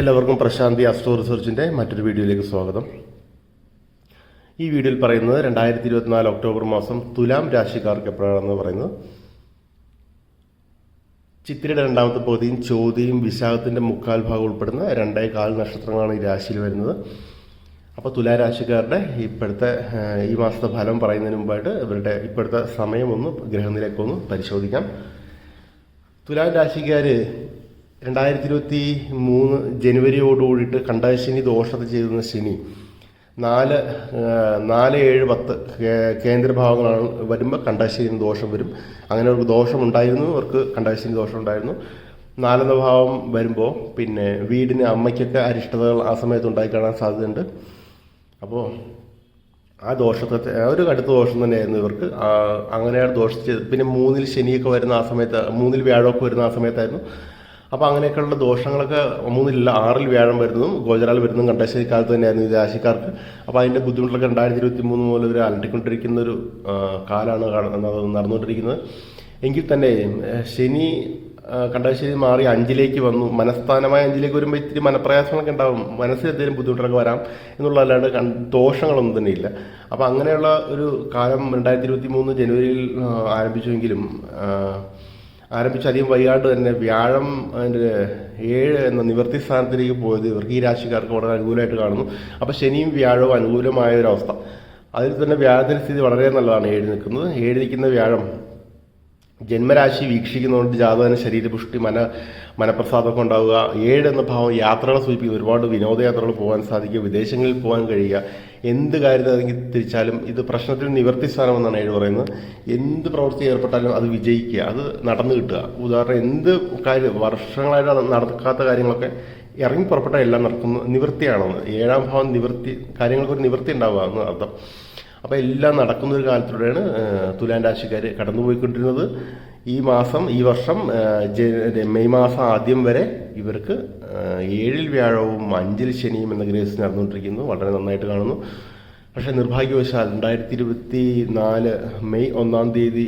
എല്ലാവർക്കും പ്രശാന്തി അസ്ട്രോ റിസർച്ചിന്റെ മറ്റൊരു വീഡിയോയിലേക്ക് സ്വാഗതം. ഈ വീഡിയോയിൽ പറയുന്നത് രണ്ടായിരത്തി ഇരുപത്തിനാല് ഒക്ടോബർ മാസം തുലാം രാശിക്കാർക്ക് എപ്പോഴാണെന്ന് പറയുന്നത്. ചിത്തിരയുടെ രണ്ടാമത്തെ പകുതിയും ചോതിയും വിശാഖത്തിന്റെ മുക്കാൽ ഭാഗം ഉൾപ്പെടുന്ന രണ്ടേ കാൽ നക്ഷത്രങ്ങളാണ് ഈ രാശിയിൽ വരുന്നത്. അപ്പോൾ തുലാരാശിക്കാരുടെ ഇപ്പോഴത്തെ ഈ മാസത്തെ ഫലം പറയുന്നതിന് മുമ്പായിട്ട് ഇവരുടെ ഇപ്പോഴത്തെ സമയം ഒന്ന് ഗ്രഹനിലയൊക്കെ പരിശോധിക്കാം. തുലാം രാശിക്കാർ രണ്ടായിരത്തി ഇരുപത്തി മൂന്ന് ജനുവരിയോടുകൂടിയിട്ട് കണ്ടശനി ദോഷത്തെ ചെയ്തിരുന്ന ശനി. നാല് നാല് ഏഴ് പത്ത് കേന്ദ്രഭാഗങ്ങളാണ് വരുമ്പോൾ കണ്ടശനി ദോഷം വരും. അങ്ങനെ അവർക്ക് ദോഷം ഉണ്ടായിരുന്നു അവർക്ക് കണ്ടശനി ദോഷം ഉണ്ടായിരുന്നു നാലെന്ന ഭാവം വരുമ്പോൾ പിന്നെ വീടിന് അമ്മയ്ക്കൊക്കെ അരിഷ്ടതകൾ ആ സമയത്ത് ഉണ്ടായി കാണാൻ സാധ്യതയുണ്ട്. അപ്പോൾ ആ ദോഷത്തെ ഒരു കടുത്ത ദോഷം തന്നെയായിരുന്നു ഇവർക്ക്. അങ്ങനെയാണ് ദോഷം ചെയ്ത് പിന്നെ മൂന്നിൽ ശനിയൊക്കെ വരുന്ന ആ സമയത്ത് മൂന്നിൽ വ്യാഴമൊക്കെ വരുന്ന ആ സമയത്തായിരുന്നു. അപ്പോൾ അങ്ങനെയൊക്കെയുള്ള ദോഷങ്ങളൊക്കെ മൂന്നില്ല ആറിൽ വ്യാഴം വരുന്നതും ഗോചരാൽ വരുന്നതും കണ്ടശ്ശേരി കാലത്ത് തന്നെയായിരുന്നു ഈ രാശിക്കാർക്ക്. അപ്പോൾ അതിന്റെ ബുദ്ധിമുട്ടൊക്കെ രണ്ടായിരത്തി ഇരുപത്തി മൂന്ന് മുതൽ ഇവർ അലട്ടിക്കൊണ്ടിരിക്കുന്ന ഒരു കാലാണ് നടന്നുകൊണ്ടിരിക്കുന്നത്. എങ്കിൽ തന്നെ ശനി കണ്ടശ്ശേരി മാറി അഞ്ചിലേക്ക് വന്നു. മനസ്ഥാനമായ അഞ്ചിലേക്ക് വരുമ്പോൾ ഇത്തിരി മനപ്രയാസങ്ങളൊക്കെ ഉണ്ടാവും. മനസ്സിൽ എന്തെങ്കിലും ബുദ്ധിമുട്ടൊക്കെ വരാം എന്നുള്ളതല്ലാണ്ട് ദോഷങ്ങളൊന്നും തന്നെ ഇല്ല. അപ്പോൾ അങ്ങനെയുള്ള ഒരു കാലം രണ്ടായിരത്തി ഇരുപത്തി മൂന്ന് ജനുവരിയിൽ ആരംഭിച്ചുവെങ്കിലും ആരംഭിച്ച് അധികം വൈകാണ്ട് തന്നെ വ്യാഴം അതിന്റെ ഏഴ് എന്ന നിവൃത്തി സ്ഥാനത്തിലേക്ക് പോയത് ഇവർക്ക് ഈ രാശിക്കാർക്ക് വളരെ അനുകൂലമായിട്ട് കാണുന്നു. അപ്പോൾ ശനിയും വ്യാഴവും അനുകൂലമായ ഒരു അവസ്ഥ. അതിൽ തന്നെ വ്യാഴത്തിന്റെ സ്ഥിതി വളരെ നല്ലതാണ്. ഏഴ് നിൽക്കുന്നത്. ഏഴ് നിൽക്കുന്ന വ്യാഴം ജന്മരാശി വീക്ഷിക്കുന്നതുകൊണ്ട് ജാതകന് ശരീരപുഷ്ടി മന മനപ്രസാദമൊക്കെ ഉണ്ടാവുക. ഏഴ് എന്ന ഭാവം യാത്രകളെ സൂചിപ്പിക്കുന്നത് ഒരുപാട് വിനോദയാത്രകൾ പോകാൻ സാധിക്കുക വിദേശങ്ങളിൽ പോകാൻ കഴിയുക. എന്ത് കാര്യത്തിൽ തിരിച്ചാലും ഇത് പ്രശ്നത്തിൽ നിവർത്തി സ്ഥാനം എന്നാണ് ഏഴ് പറയുന്നത്. എന്ത് പ്രവൃത്തി ഏർപ്പെട്ടാലും അത് വിജയിക്കുക അത് നടന്നു കിട്ടുക. ഉദാഹരണം എന്ത് കാര്യം വർഷങ്ങളായിട്ട് നടക്കാത്ത കാര്യങ്ങളൊക്കെ ഇറങ്ങി പുറപ്പെട്ടാൽ എല്ലാം നടക്കുന്നു നിവൃത്തിയാണെന്ന് ഏഴാം ഭാവം നിവൃത്തി കാര്യങ്ങൾക്കൊരു നിവൃത്തി ഉണ്ടാവുക എന്ന് അർത്ഥം. അപ്പോൾ എല്ലാം നടക്കുന്ന ഒരു കാലത്തിലൂടെയാണ് തുലാൻ രാശിക്കാർ കടന്നുപോയിക്കൊണ്ടിരുന്നത്. ഈ മാസം ഈ വർഷം മെയ് മാസം ആദ്യം വരെ ഇവർക്ക് ഏഴിൽ വ്യാഴവും അഞ്ചിൽ ശനിയും എന്ന ഗ്രേസ് നടന്നുകൊണ്ടിരിക്കുന്നു. വളരെ നന്നായിട്ട് കാണുന്നു. പക്ഷേ നിർഭാഗ്യവശാൽ രണ്ടായിരത്തി ഇരുപത്തി നാല് മെയ് ഒന്നാം തീയതി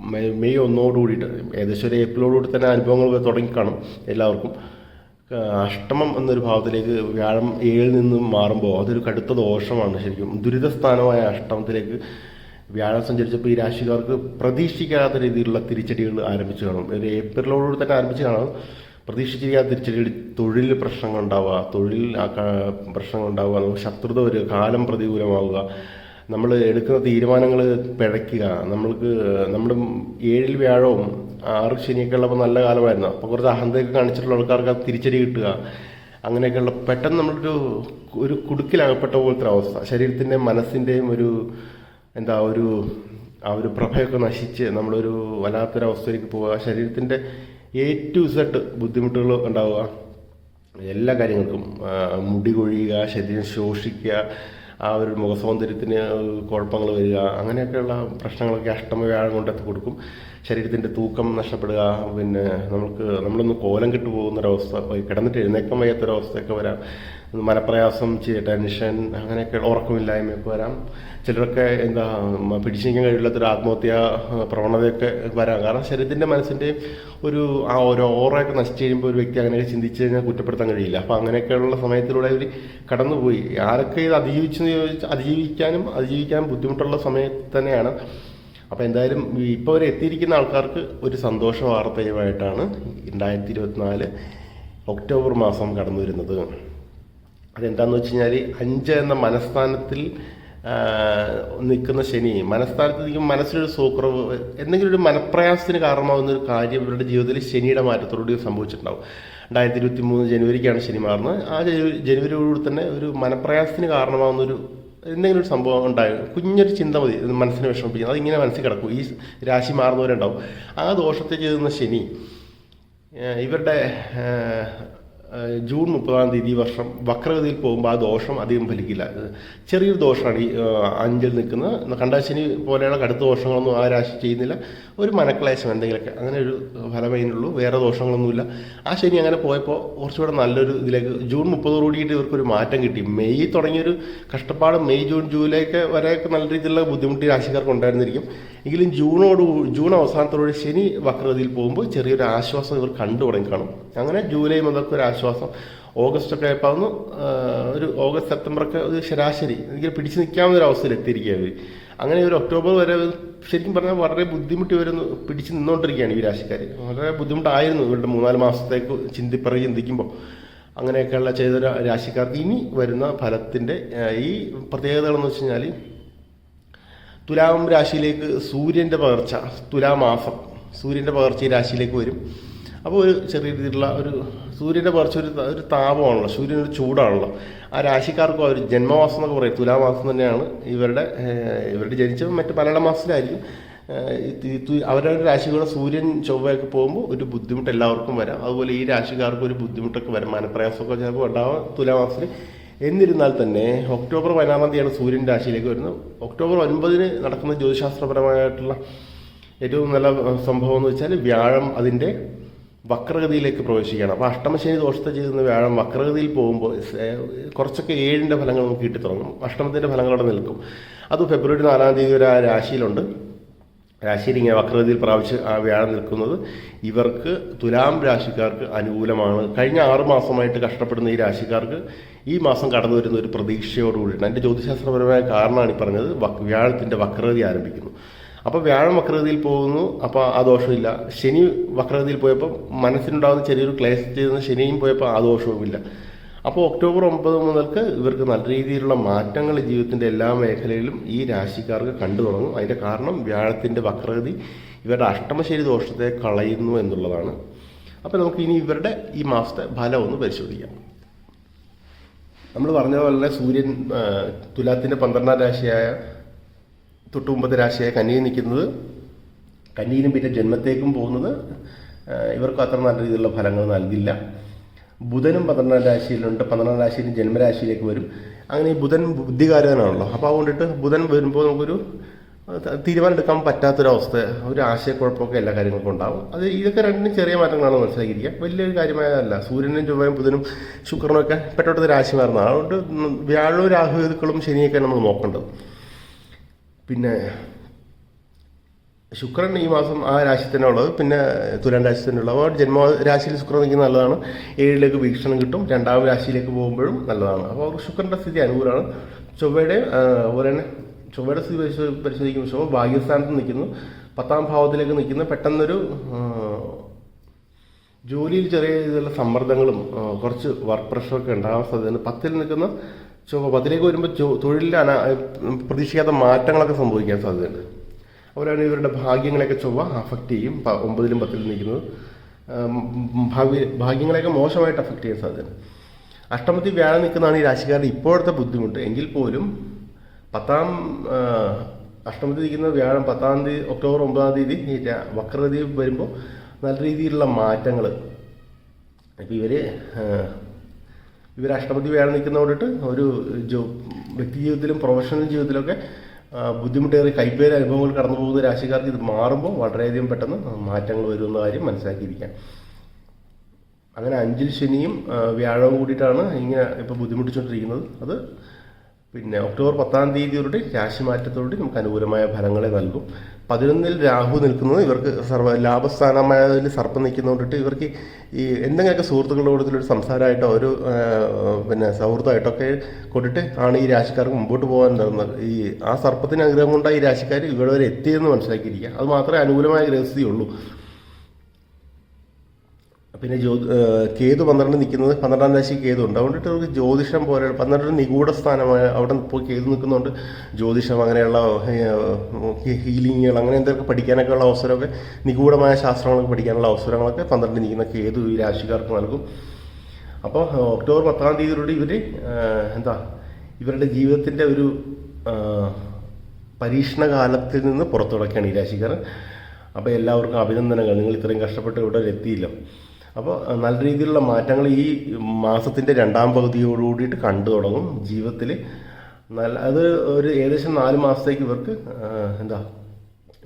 മെയ് മെയ് ഒന്നോട് കൂടിയിട്ട് ഏകദേശം ഒരു ഏപ്രിലോടുകൂടി തന്നെ അനുഭവങ്ങൾ തുടങ്ങിക്കാണും എല്ലാവർക്കും. അഷ്ടമം എന്നൊരു ഭാവത്തിലേക്ക് വ്യാഴം ഏഴിൽ നിന്നും മാറുമ്പോൾ അതൊരു കടുത്ത ദോഷമാണ് ശരിക്കും. ദുരിതസ്ഥാനമായ അഷ്ടമത്തിലേക്ക് വ്യാഴം സഞ്ചരിച്ചപ്പോൾ ഈ രാശിക്കാർക്ക് പ്രതീക്ഷിക്കാത്ത രീതിയിലുള്ള തിരിച്ചടികൾ ആരംഭിച്ചു കാണും. ഒരു ഏപ്രിലോടുകൂടി തന്നെ ആരംഭിച്ച് കാണും പ്രതീക്ഷിച്ചിരിക്കാത്ത തിരിച്ചടി തൊഴിൽ പ്രശ്നങ്ങൾ ഉണ്ടാവുക തൊഴിൽ പ്രശ്നങ്ങൾ ഉണ്ടാവുക നമുക്ക് ശത്രുത വരിക കാലം പ്രതികൂലമാവുക. നമ്മൾ എടുക്കുന്ന തീരുമാനങ്ങൾ പിഴയ്ക്കുക. നമ്മൾക്ക് നമ്മുടെ ഏഴിൽ വ്യാഴവും ആറ് ശനിയൊക്കെ ഉള്ളപ്പോൾ നല്ല കാലമായിരുന്നു. അപ്പോൾ കുറച്ച് അഹന്തയൊക്കെ കാണിച്ചിട്ടുള്ള ആൾക്കാർക്ക് തിരിച്ചടി കിട്ടുക. അങ്ങനെയൊക്കെയുള്ള പെട്ടെന്ന് നമ്മളൊരു ഒരു കുടുക്കിലകപ്പെട്ട പോലത്തെ അവസ്ഥ. ശരീരത്തിന്റെയും മനസ്സിന്റെയും ഒരു എന്താ ഒരു ആ ഒരു പ്രഭയൊക്കെ നശിച്ച് നമ്മളൊരു വല്ലാത്തൊരവസ്ഥയിലേക്ക് പോവുക. ശരീരത്തിന്റെ എ ടു സെഡ് ബുദ്ധിമുട്ടുകൾ ഉണ്ടാവുക. എല്ലാ കാര്യങ്ങൾക്കും മുടി കൊഴിയുക ശരീരം ശോഷിക്കുക ആ ഒരു മുഖസൗന്ദര്യത്തിന് കുഴപ്പങ്ങൾ വരിക അങ്ങനെയൊക്കെയുള്ള പ്രശ്നങ്ങളൊക്കെ അഷ്ടമ വ്യാഴം കൊണ്ടെത്തി കൊടുക്കും. ശരീരത്തിന്റെ തൂക്കം നഷ്ടപ്പെടുക പിന്നെ നമുക്ക് നമ്മളൊന്ന് കോലം കെട്ടു പോകുന്നൊരവസ്ഥ കിടന്നിട്ട് എഴുന്നേക്കാൻ വയ്യാത്തൊരവസ്ഥയൊക്കെ വരാം. മനപ്രയാസം ടെൻഷൻ അങ്ങനെയൊക്കെ ഉറക്കമില്ലായ്മയൊക്കെ വരാം. ചിലരൊക്കെ എന്താ പിടിച്ചു നിൽക്കാൻ കഴിയില്ലാത്തൊരു ആത്മഹത്യ പ്രവണതയൊക്കെ വരാം. കാരണം ശരീരത്തിന്റെ മനസ്സിന്റെ ഒരു ആ ഒരു ഓറയൊക്കെ നശിച്ചു കഴിയുമ്പോൾ ഒരു വ്യക്തി അങ്ങനെയൊക്കെ ചിന്തിച്ച് കഴിഞ്ഞാൽ കുറ്റപ്പെടുത്താൻ കഴിയില്ല. അപ്പോൾ അങ്ങനെയൊക്കെയുള്ള സമയത്തിലൂടെ അവർ കടന്നുപോയി. ആരൊക്കെ ഇത് അതിജീവിച്ചെന്ന് ചോദിച്ചാൽ അതിജീവിക്കാനും അതിജീവിക്കാനും ബുദ്ധിമുട്ടുള്ള സമയത്ത് തന്നെയാണ്. അപ്പോൾ എന്തായാലും ഇപ്പോൾ അവർ എത്തിയിരിക്കുന്ന ആൾക്കാർക്ക് ഒരു സന്തോഷ വാർത്തയുമായിട്ടാണ് രണ്ടായിരത്തി ഇരുപത്തിനാല് ഒക്ടോബർ മാസം കടന്നു വരുന്നത് അതെന്താന്ന് വെച്ച് കഴിഞ്ഞാൽ അഞ്ച് എന്ന മനസ്ഥാനത്തിൽ നിൽക്കുന്ന ശനി മനസ്ഥാനത്ത് നിൽക്കുമ്പോൾ മനസ്സിലൊരു സൂക്രവ് എന്തെങ്കിലും ഒരു മനപ്രയാസത്തിന് കാരണമാകുന്ന ഒരു കാര്യം ഇവരുടെ ജീവിതത്തിൽ ശനിയുടെ മാറ്റത്തോടുകൂടി സംഭവിച്ചിട്ടുണ്ടാവും. രണ്ടായിരത്തി ഇരുപത്തി മൂന്ന് ജനുവരിക്കാണ് ശനി മാറുന്നത്. ആ ജനു- ജനുവരിയോടുകൂടി തന്നെ ഒരു മനപ്രയാസത്തിന് കാരണമാകുന്ന ഒരു എന്തെങ്കിലും ഒരു സംഭവം ഉണ്ടായി കുഞ്ഞൊരു ചിന്ത മതി മനസ്സിനെ വിഷമിപ്പിക്കുന്നത് അതിങ്ങനെ മനസ്സിൽ കിടക്കും. ഈ രാശി മാറുന്നവരുണ്ടാവും. ആ ദോഷത്തെ ചെയ്യുന്ന ശനി ഇവരുടെ ജൂൺ മുപ്പതാം തീയതി വർഷം വക്രഗതിയിൽ പോകുമ്പോൾ ആ ദോഷം അധികം ഫലിക്കില്ല. ചെറിയൊരു ദോഷമാണ് ഈ അഞ്ചിൽ നിൽക്കുന്ന കണ്ടാശനി പോലെയുള്ള കടുത്ത ദോഷങ്ങളൊന്നും ആ രാശി ചെയ്യുന്നില്ല. ഒരു മനക്ലേശം എന്തെങ്കിലുമൊക്കെ. അങ്ങനെ ഒരു ഫലമേനുള്ളൂ വേറെ ദോഷങ്ങളൊന്നുമില്ല. ആ ശനി അങ്ങനെ പോയപ്പോൾ കുറച്ചുകൂടെ നല്ലൊരു ഇതിലേക്ക് ജൂൺ മുപ്പതോട് കൂടിയിട്ട് ഇവർക്കൊരു മാറ്റം കിട്ടി. മെയ് തുടങ്ങിയൊരു കഷ്ടപ്പാട് മെയ് ജൂൺ ജൂലൈ ഒക്കെ വരെയൊക്കെ നല്ല രീതിയിലുള്ള ബുദ്ധിമുട്ട് രാശിക്കാർക്ക് ഉണ്ടായിരുന്നിരിക്കും. എങ്കിലും ജൂണോട് ജൂൺ അവസാനത്തോടെ ശനി വക്രതയിൽ പോകുമ്പോൾ ചെറിയൊരു ആശ്വാസം ഇവർ കണ്ടു തുടങ്ങി കാണും. അങ്ങനെ ജൂലൈ മുതൽക്ക് ഒരു ആശ്വാസം. ഓഗസ്റ്റ് ഒക്കെ ആയപ്പോൾ അന്ന് ഒരു ഓഗസ്റ്റ് സെപ്റ്റംബറൊക്കെ ഒരു ശരാശരി. എനിക്ക് പിടിച്ചു നിൽക്കാവുന്ന ഒരു അവസ്ഥയിൽ എത്തിയിരിക്കുക അങ്ങനെ ഒരു ഒക്ടോബർ വരെ ശരിക്കും പറഞ്ഞാൽ വളരെ ബുദ്ധിമുട്ട് വരുന്നു പിടിച്ചു നിന്നുകൊണ്ടിരിക്കുകയാണ് ഈ രാശിക്കാർ. വളരെ ബുദ്ധിമുട്ടായിരുന്നു ഇവരുടെ മൂന്നാൽ മാസത്തേക്ക് ചിന്തിപ്പറ ചിന്തിക്കുമ്പോൾ. അങ്ങനെയൊക്കെയുള്ള ചെയ്ത രാശിക്കാർക്ക് ഇനി വരുന്ന ഫലത്തിന്റെ ഈ പ്രത്യേകതകളെന്ന് വെച്ച് കഴിഞ്ഞാൽ തുലാം രാശിയിലേക്ക് സൂര്യന്റെ പകർച്ച തുലാമാസം സൂര്യന്റെ പകർച്ച ഈ രാശിയിലേക്ക് വരും. അപ്പോൾ ഒരു ചെറിയ രീതിയിലുള്ള ഒരു സൂര്യന്റെ പകർച്ച ഒരു ഒരു താപമാണല്ലോ സൂര്യൻ ഒരു ചൂടാണല്ലോ. ആ രാശിക്കാർക്കും അവർ ജന്മമാസം എന്നൊക്കെ പറയും. തുലാമാസം തന്നെയാണ് ഇവരുടെ ഇവരുടെ ജനിച്ച മറ്റ് മലയാള മാസത്തിലായിരിക്കും. അവരുടെ രാശികളുടെ സൂര്യൻ ചൊവ്വയൊക്കെ പോകുമ്പോൾ ഒരു ബുദ്ധിമുട്ട് എല്ലാവർക്കും വരാം. അതുപോലെ ഈ രാശിക്കാർക്കും ഒരു ബുദ്ധിമുട്ടൊക്കെ വരാം. മനപ്രയാസമൊക്കെ ചിലപ്പോൾ ഉണ്ടാവാം. തുലാമാസത്തിൽ എന്നിരുന്നാൽ തന്നെ ഒക്ടോബർ പതിനാറാം തീയതിയാണ് സൂര്യൻ രാശിയിലേക്ക് വരുന്നത്. ഒക്ടോബർ ഒൻപതിന് നടക്കുന്ന ജ്യോതിശാസ്ത്രപരമായിട്ടുള്ള ഏറ്റവും നല്ല സംഭവം എന്ന് വെച്ചാൽ വ്യാഴം അതിന്റെ വക്രഗതിയിലേക്ക് പ്രവേശിക്കുകയാണ്. അപ്പോൾ അഷ്ടമശനി ദോഷത്തെ ചെയ്യുന്ന വ്യാഴം വക്രഗതിയിൽ പോകുമ്പോൾ കുറച്ചൊക്കെ ഏഴിന്റെ ഫലങ്ങൾ നമുക്ക് കിട്ടി തുടങ്ങും അഷ്ടമത്തിന്റെ ഫലങ്ങളോടെ നിൽക്കും. അത് ഫെബ്രുവരി നാലാം തീയതി വരെ ആ രാശിയിലുണ്ട്. രാശിയിൽ ഇങ്ങനെ വക്രഗതിയിൽ പ്രാവശ്യ വ്യാഴം നിൽക്കുന്നത് ഇവർക്ക് തുലാം രാശിക്കാർക്ക് അനുകൂലമാണ്. കഴിഞ്ഞ ആറ് മാസമായിട്ട് കഷ്ടപ്പെടുന്ന ഈ രാശിക്കാർക്ക് ഈ മാസം കടന്നു വരുന്ന ഒരു പ്രതീക്ഷയോട് കൂടിയിട്ടാണ് എന്റെ ജ്യോതിശാസ്ത്രപരമായ കാരണമാണ് ഈ പറഞ്ഞത് വ്യാഴത്തിന്റെ വക്രഗതി ആരംഭിക്കുന്നു. അപ്പോൾ വ്യാഴം വക്രഗതിയിൽ പോകുന്നു അപ്പോൾ ആ ദോഷമില്ല. ശനി വക്രഗതിയിൽ പോയപ്പോൾ മനസ്സിനുണ്ടാകുന്ന ചെറിയൊരു ക്ലേശം ചെയ്യുന്ന ശനിയും പോയപ്പോൾ ആ ദോഷവുമില്ല. അപ്പോൾ ഒക്ടോബർ ഒമ്പത് മുതൽക്ക് ഇവർക്ക് നല്ല രീതിയിലുള്ള മാറ്റങ്ങൾ ജീവിതത്തിന്റെ എല്ലാ മേഖലയിലും ഈ രാശിക്കാർക്ക് കണ്ടു തുടങ്ങും. അതിന്റെ കാരണം വ്യാഴത്തിന്റെ വക്രഗതി ഇവരുടെ അഷ്ടമശരി ദോഷത്തെ കളയുന്നു എന്നുള്ളതാണ്. അപ്പോൾ നമുക്ക് ഇനി ഇവരുടെ ഈ മാസത്തെ ഫലം ഒന്ന് പരിശോധിക്കാം. നമ്മൾ പറഞ്ഞ പോലെ സൂര്യൻ തുലാത്തിന്റെ പന്ത്രണ്ടാം രാശിയായ തൊട്ടുമുമ്പത്തെ രാശിയായ കന്നിയിൽ നിൽക്കുന്നത് കന്നിയിലും പിന്നെ ജന്മത്തേക്കും പോകുന്നത് ഇവർക്ക് അത്ര നല്ല രീതിയിലുള്ള ഫലങ്ങൾ നൽകില്ല. ബുധനും പന്ത്രണ്ടാം രാശിയിലുണ്ട്. പന്ത്രണ്ടാം രാശിയിൽ ജന്മരാശിയിലേക്ക് വരും. അങ്ങനെ ഈ ബുധൻ ബുദ്ധികാരകനാണല്ലോ അപ്പോൾ അതുകൊണ്ടിട്ട് ബുധൻ വരുമ്പോൾ നമുക്കൊരു തീരുമാനമെടുക്കാൻ പറ്റാത്തൊരവസ്ഥ ഒരു ആശയക്കുഴപ്പമൊക്കെ എല്ലാ കാര്യങ്ങൾക്കും ഉണ്ടാവും. അത് ഇതൊക്കെ രണ്ടിനും ചെറിയ മാറ്റങ്ങളാണ് മനസ്സിലാക്കിയിരിക്കുക. വലിയൊരു കാര്യമായതല്ല. സൂര്യനും ചൊവ്വയും ബുധനും ശുക്രനും ഒക്കെ പെട്ടെന്ന് രാശി മാറുന്നതാണ്. അതുകൊണ്ട് വ്യാഴവും രാഹുതുക്കളും ശനിയൊക്കെ നമ്മൾ നോക്കേണ്ടത്. പിന്നെ ശുക്രൻ ഈ മാസം ആ രാശി തന്നെ ഉള്ളത്. പിന്നെ തുലാൻ രാശി തന്നെ ഉള്ളത്. അപ്പോൾ ജന്മ രാശിയിൽ ശുക്രൻ നിൽക്കുന്നത് നല്ലതാണ്. ഏഴിലേക്ക് വീക്ഷണം കിട്ടും. രണ്ടാം രാശിയിലേക്ക് പോകുമ്പോഴും നല്ലതാണ്. അപ്പോൾ ശുക്രന്റെ സ്ഥിതി അനുകൂലമാണ്. ചൊവ്വയുടെ അതുപോലെ തന്നെ ചൊവ്വയുടെ സ്ഥിതി പരിശോ- പരിശോധിക്കുമ്പോൾ ചൊവ്വ ഭാഗ്യസ്ഥാനത്ത് നിൽക്കുന്നു. പത്താം ഭാവത്തിലേക്ക് നിൽക്കുന്ന. പെട്ടെന്നൊരു ജോലിയിൽ ചെറിയ രീതിയിലുള്ള സമ്മർദ്ദങ്ങളും കുറച്ച് വർക്ക് പ്രഷറൊക്കെ ഉണ്ടാകാൻ സാധ്യതയുണ്ട്. പത്തിൽ നിൽക്കുന്ന ചൊവ്വ പത്തിലേക്ക് വരുമ്പോൾ തൊഴിലിൽ അന പ്രതീക്ഷിക്കാത്ത മാറ്റങ്ങളൊക്കെ സംഭവിക്കാൻ സാധ്യതയുണ്ട്. അതുപോലെയാണ് ഇവരുടെ ഭാഗ്യങ്ങളെയൊക്കെ ചൊവ്വ അഫക്റ്റ് ചെയ്യും. ഒമ്പതിലും പത്തിലും നിൽക്കുന്നത്. ഭാവി ഭാഗ്യങ്ങളെയൊക്കെ മോശമായിട്ട് അഫക്റ്റ് ചെയ്യാൻ സാധ്യത അഷ്ടമത്തിൽ വ്യാഴം നിൽക്കുന്നതാണ് ഈ രാശിക്കാരുടെ ഇപ്പോഴത്തെ ബുദ്ധിമുട്ട്. എങ്കിൽ പോലും പത്താം അഷ്ടമത്തിൽ നിൽക്കുന്ന വ്യാഴം പത്താം തീയതി ഒക്ടോബർ ഒമ്പതാം തീയതി ഈ വക്രഗതി വരുമ്പോൾ നല്ല രീതിയിലുള്ള മാറ്റങ്ങൾ ഇപ്പം ഇവർ ഇവർ അഷ്ടമതി വ്യാഴം നിൽക്കുന്നതോടിട്ട് ഒരു ജോ വ്യക്തി ജീവിതത്തിലും പ്രൊഫഷണൽ ജീവിതത്തിലൊക്കെ ബുദ്ധിമുട്ടേറിയ കൈപ്പേര അനുഭവങ്ങൾ കടന്നു പോകുന്ന രാശിക്കാർക്ക് ഇത് മാറുമ്പോൾ വളരെയധികം പെട്ടെന്ന് മാറ്റങ്ങൾ വരുമെന്ന കാര്യം മനസ്സിലാക്കിയിരിക്കാം. അങ്ങനെ അഞ്ചിൽ ശനിയും വ്യാഴവും കൂടിയിട്ടാണ് ഇങ്ങനെ ഇപ്പോൾ ബുദ്ധിമുട്ടിച്ചുകൊണ്ടിരിക്കുന്നത്. അത് പിന്നെ ഒക്ടോബർ പത്താം തീയതിയോടെ രാശിമാറ്റത്തോടെ നമുക്ക് അനുകൂലമായ ഫലങ്ങളെ നൽകും. പതിനൊന്നിൽ രാഹു നിൽക്കുന്നത് ഇവർക്ക് സർവ ലാഭസ്ഥാനമായതിൽ സർപ്പം നിൽക്കുന്നതുകൊണ്ടിട്ട് ഇവർക്ക് ഈ എന്തെങ്കിലുമൊക്കെ സുഹൃത്തുക്കളുടെ കൂടുതലൊരു സംസാരമായിട്ടോ ഒരു പിന്നെ സൗഹൃദമായിട്ടൊക്കെ കൊണ്ടിട്ട് ആണ് ഈ രാശിക്കാർക്ക് മുമ്പോട്ട് പോകാൻ നടന്നത് ഈ ആ സർപ്പത്തിന് അനുഗ്രഹം കൊണ്ടാണ് ഈ രാശിക്കാർ ഇവിടെ വരെ എത്തിയെന്ന് മനസ്സിലാക്കിയിരിക്കുക. അത് മാത്രമേ അനുകൂലമായ ഗ്രഹസ്ഥിതിയുള്ളൂ. പിന്നെ ജ്യോ കേതു പന്ത്രണ്ട് നിൽക്കുന്നത് പന്ത്രണ്ടാം രാശി കേതു ഉണ്ട്. അതുകൊണ്ടിട്ട് നമുക്ക് ജ്യോതിഷം പോലെ പന്ത്രണ്ട് നിഗൂഢ സ്ഥാനമായ അവിടെ ഇപ്പോൾ കേതു നിൽക്കുന്നതുകൊണ്ട് ജ്യോതിഷം അങ്ങനെയുള്ള ഹീലിങ്ങുകൾ അങ്ങനെ എന്തൊക്കെ പഠിക്കാനൊക്കെ ഉള്ള അവസരമൊക്കെ നിഗൂഢമായ ശാസ്ത്രങ്ങളൊക്കെ പഠിക്കാനുള്ള അവസരങ്ങളൊക്കെ പന്ത്രണ്ട് നിൽക്കുന്ന കേതു ഈ രാശിക്കാർക്ക് നൽകും. അപ്പോൾ ഒക്ടോബർ പത്താം തീയതിയിലൂടെ ഇവർ എന്താ ഇവരുടെ ജീവിതത്തിന്റെ ഒരു പരീക്ഷണകാലത്തിൽ പരീക്ഷണ കാലത്തിൽ നിന്ന് പുറത്തു കിടക്കുകയാണ് ഈ രാശിക്കാരൻ അപ്പോൾ എല്ലാവർക്കും അഭിനന്ദനങ്ങൾ. നിങ്ങൾ ഇത്രയും കഷ്ടപ്പെട്ട് ഇവിടെ എത്തിയില്ല. അപ്പോൾ നല്ല രീതിയിലുള്ള മാറ്റങ്ങൾ ഈ മാസത്തിന്റെ രണ്ടാം പകുതിയോടുകൂടിയിട്ട് കണ്ടു തുടങ്ങും. ജീവിതത്തിൽ നല്ല അത് ഒരു ഏകദേശം നാല് മാസത്തേക്ക് ഇവർക്ക് എന്താ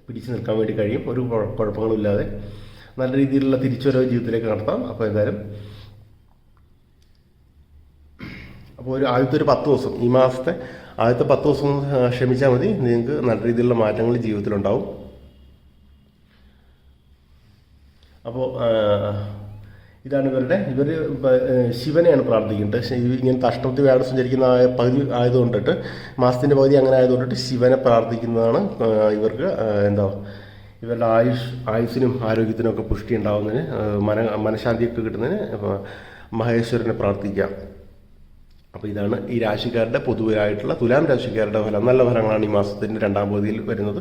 പിടിച്ചു നിൽക്കാൻ വേണ്ടി കഴിയും. ഒരു കുഴപ്പങ്ങളില്ലാതെ നല്ല രീതിയിലുള്ള തിരിച്ചുവരവ് ജീവിതത്തിലേക്ക് നടത്താം. അപ്പോൾ എന്തായാലും അപ്പോൾ ഒരു ആദ്യത്തെ ഒരു പത്ത് ദിവസം ഈ മാസത്തെ ആദ്യത്തെ പത്ത് ദിവസം ക്ഷമിച്ചാൽ മതി. നിങ്ങൾക്ക് നല്ല രീതിയിലുള്ള മാറ്റങ്ങൾ ജീവിതത്തിലുണ്ടാവും. അപ്പോൾ ഇതാണ് ഇവരുടെ. ഇവർ ശിവനെയാണ് പ്രാർത്ഥിക്കുന്നത്. ഇങ്ങനത്തെ അഷ്ടമത്തി വ്യാഴം സഞ്ചരിക്കുന്ന പകുതി ആയതുകൊണ്ടിട്ട് മാസത്തിന്റെ പകുതി അങ്ങനെ ആയതുകൊണ്ടിട്ട് ശിവനെ പ്രാർത്ഥിക്കുന്നതാണ് ഇവർക്ക് എന്താ ഇവരുടെ ആയുഷ് ആയുസ്സിനും ആരോഗ്യത്തിനും ഒക്കെ പുഷ്ടി ഉണ്ടാവുന്നതിന് മന മനഃശാന്തിയൊക്കെ കിട്ടുന്നതിന് മഹേശ്വരനെ പ്രാർത്ഥിക്കാം അപ്പോൾ ഇതാണ് ഈ രാശിക്കാരുടെ പൊതുവായിട്ടുള്ള തുലാം രാശിക്കാരുടെ ഫലം. നല്ല ഫലങ്ങളാണ് ഈ മാസത്തിന്റെ രണ്ടാം പകുതിയിൽ വരുന്നത്.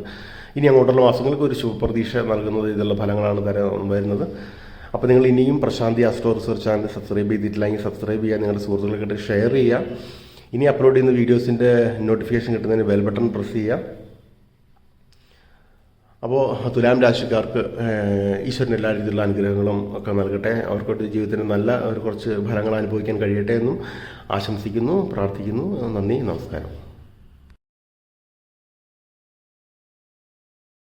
ഇനി അങ്ങോട്ടുള്ള മാസങ്ങൾക്ക് ഒരു ശുഭപ്രതീക്ഷ നൽകുന്നത് ഇതുള്ള ഫലങ്ങളാണ് തരാൻ വരുന്നത്. അപ്പോൾ നിങ്ങൾ ഇനിയും Prashanthi astro research channel subscribe ചെയ്തിട്ടില്ലെങ്കിൽ സബ്സ്ക്രൈബ് ചെയ്യുക നിങ്ങളുടെ സുഹൃത്തുക്കൾക്കിട്ട് ഷെയർ ചെയ്യുക. ഇനി അപ്ലോഡ് ചെയ്യുന്ന വീഡിയോസിന്റെ നോട്ടിഫിക്കേഷൻ കിട്ടുന്നതിന് ബെൽ ബട്ടൺ പ്രസ് ചെയ്യുക. അപ്പോൾ തുലാം രാശിക്കാർക്ക് ഈശ്വരൻ എല്ലാ രീതിയിലുള്ള അനുഗ്രഹങ്ങളും ഒക്കെ നൽകട്ടെ. അവർക്കൊട്ട് ജീവിതത്തിന് നല്ല ഒരു കുറച്ച് ഫലങ്ങൾ അനുഭവിക്കാൻ കഴിയട്ടെ എന്നും ആശംസിക്കുന്നു പ്രാർത്ഥിക്കുന്നു. നന്ദി നമസ്കാരം.